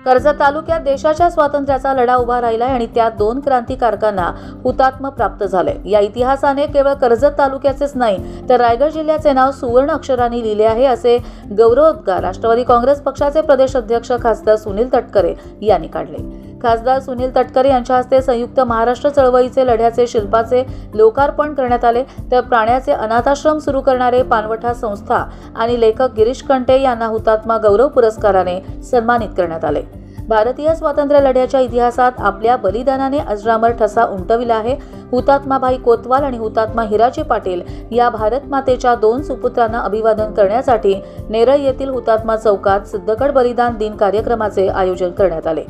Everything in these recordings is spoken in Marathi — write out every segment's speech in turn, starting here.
कर्जत तालुक्यात देशाच्या स्वातंत्र्याचा लढा उभा राहिलाय आणि त्या दोन क्रांतिकारकांना हुतात्म प्राप्त झाले या इतिहासाने केवळ कर्जत तालुक्याचेच नाही तर रायगड जिल्ह्याचे नाव सुवर्ण अक्षरांनी लिहिले आहे असे गौरवोद्गार राष्ट्रवादी काँग्रेस पक्षाचे प्रदेश अध्यक्ष खासदार सुनील तटकरे यांनी काढले. खासदार सुनील तटकरे यांच्या हस्ते संयुक्त महाराष्ट्र चळवळीचे लढ्याचे शिल्पाचे लोकार्पण करण्यात आले. तर प्राण्याचे अनाथाश्रम सुरू करणारे पानवठा संस्था आणि लेखक गिरीश कंटे यांना हुतात्मा गौरव पुरस्काराने सन्मानित करण्यात आले. भारतीय स्वातंत्र्य लढ्याच्या इतिहासात आपल्या बलिदानाने अजरामर ठसा उमटविला आहे. हुतात्माबाई कोतवाल आणि हुतात्मा हिराजी पाटील या भारत मातेच्या दोन सुपुत्रांना अभिवादन करण्यासाठी नेरळ येथील हुतात्मा चौकात सिद्धगड बलिदान दिन कार्यक्रमाचे आयोजन करण्यात आले.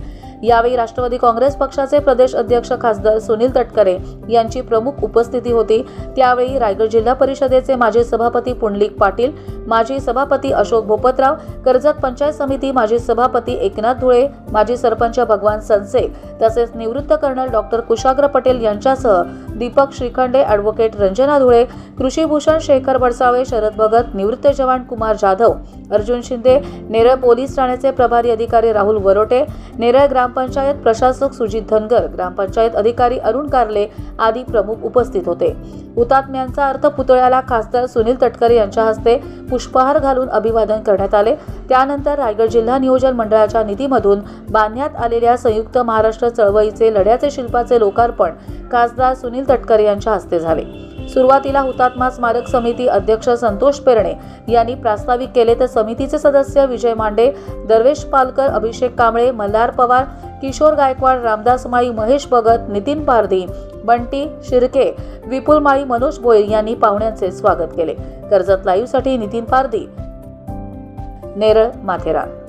यावेळी राष्ट्रवादी काँग्रेस पक्षाचे प्रदेश अध्यक्ष खासदार सुनील तटकरे यांची प्रमुख उपस्थिती होती. त्यावेळी रायगड जिल्हा परिषदेचे माजी सभापती पुंडलिक पाटील माजी सभापती अशोक भोपतराव कर्जत पंचायत समिती माजी सभापती एकनाथ धुळे माजी सरपंच भगवान सनसे तसेच निवृत्त कर्नल डॉक्टर कुशाग्र पटेल यांच्यासह दीपक श्रीखंडे ॲडव्होकेट रंजना धुळे कृषीभूषण शेखर बडसाळे शरद भगत निवृत्त जवान कुमार जाधव अर्जुन शिंदे नेरळ पोलीस ठाण्याचे प्रभारी अधिकारी राहुल वरोटे नेरळ ग्राम ग्रामपंचायत प्रशासक सुजित धनगर ग्रामपंचायत अधिकारी अरुण कारले आदी प्रमुख उपस्थित होते. हुतात्म्यांचा अर्थ पुतळ्याला खासदार सुनील तटकरे यांच्या हस्ते पुष्पहार घालून अभिवादन करण्यात आले. त्यानंतर रायगड जिल्हा नियोजन मंडळाच्या निधीमधून बांधण्यात आलेल्या संयुक्त महाराष्ट्र चळवळीचे लढ्याचे शिल्पाचे लोकार्पण खासदार सुनील तटकरे यांच्या हस्ते झाले. सुरुवातीला हुतात्मा स्मारक समिती अध्यक्ष संतोष पेरणे यांनी प्रास्ताविक केले तर समितीचे सदस्य विजय मांडे दर्वेश पालकर अभिषेक कांबळे मल्हार पवार किशोर गायकवाड रामदास माळी महेश भगत नितीन पारधी बंटी शिर्के विपुल माळी मनोज भोईर यांनी पाहुण्यांचे स्वागत केले. कर्जत लाईव्हसाठी नितीन पारधी नेरळ माथेरान.